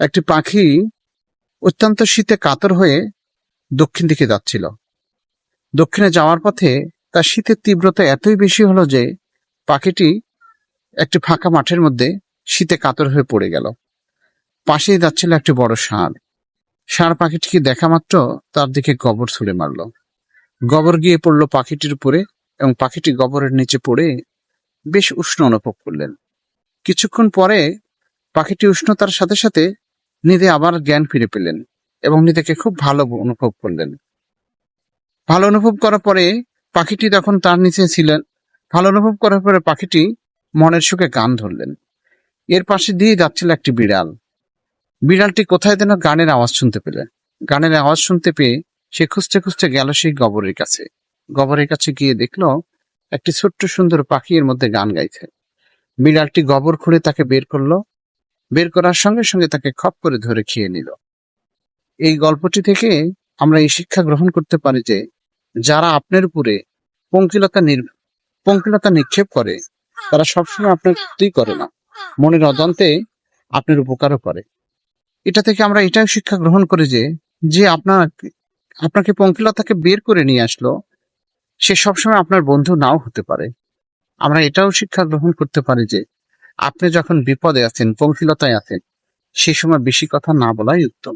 একটি পাখি অত্যন্ত শীতে কাতর হয়ে দক্ষিণ দিকে যাচ্ছিল। দক্ষিণে যাওয়ার পথে তার শীতের তীব্রতা এতই বেশি হলো যে পাখিটি একটি ফাঁকা মাঠের মধ্যে শীতে কাতর হয়ে পড়ে গেল। পাশেই যাচ্ছিল একটি বড় ষাঁড়। ষাঁড় পাখিটিকে দেখা মাত্র তার দিকে গবর ছুঁড়ে মারল। গবর গিয়ে পড়ল পাখিটির উপরে এবং পাখিটি গবরের নিচে পড়ে বেশ উষ্ণ অনুভব করলেন। কিছুক্ষণ পরে পাখিটি উষ্ণতার সাথে সাথে নিজে আবার জ্ঞান ফিরে পেলেন এবং নিজেকে খুব ভালো অনুভব করলেন। ভালো অনুভব করার পরে পাখিটি তখন তার নিচে ছিলেন। ভালো অনুভব করার পরে পাখিটি মনের সুখে গান ধরলেন। এর পাশে দিয়ে যাচ্ছিল একটি বিড়াল। বিড়ালটি কোথায় যেন গানের আওয়াজ শুনতে পেলেন গানের আওয়াজ শুনতে পেয়ে সে খুঁজতে খুঁজতে গেল সেই গবরের কাছে। গবরের কাছে গিয়ে দেখল একটি ছোট্ট সুন্দর পাখি এর মধ্যে গান গাইছে। বিড়ালটি গবর খুঁড়ে তাকে বের করল। বের করার সঙ্গে সঙ্গে তাকে খপ করে ধরে খেয়ে নিল। এই গল্পটি থেকে আমরা এই শিক্ষা গ্রহণ করতে পারি যে, যারা আপনার উপরে পঙ্কিলতা পঙ্কিলতা নিক্ষেপ করে, তারা সবসময় আপনার ক্ষতি করে না। মনের অজান্তে আপনার উপকারও করে। এটা থেকে আমরা এটাও শিক্ষা গ্রহণ করি যে যে আপনার আপনাকে পঙ্কিলতাকে বের করে নিয়ে আসলো, সে সবসময় আপনার বন্ধু নাও হতে পারে। আমরা এটাও শিক্ষা গ্রহণ করতে পারি যে আপনি যখন বিপদে আছেন পঙ্কিলতায় আছেন সে সময় বেশি কথা না বলাই উত্তম।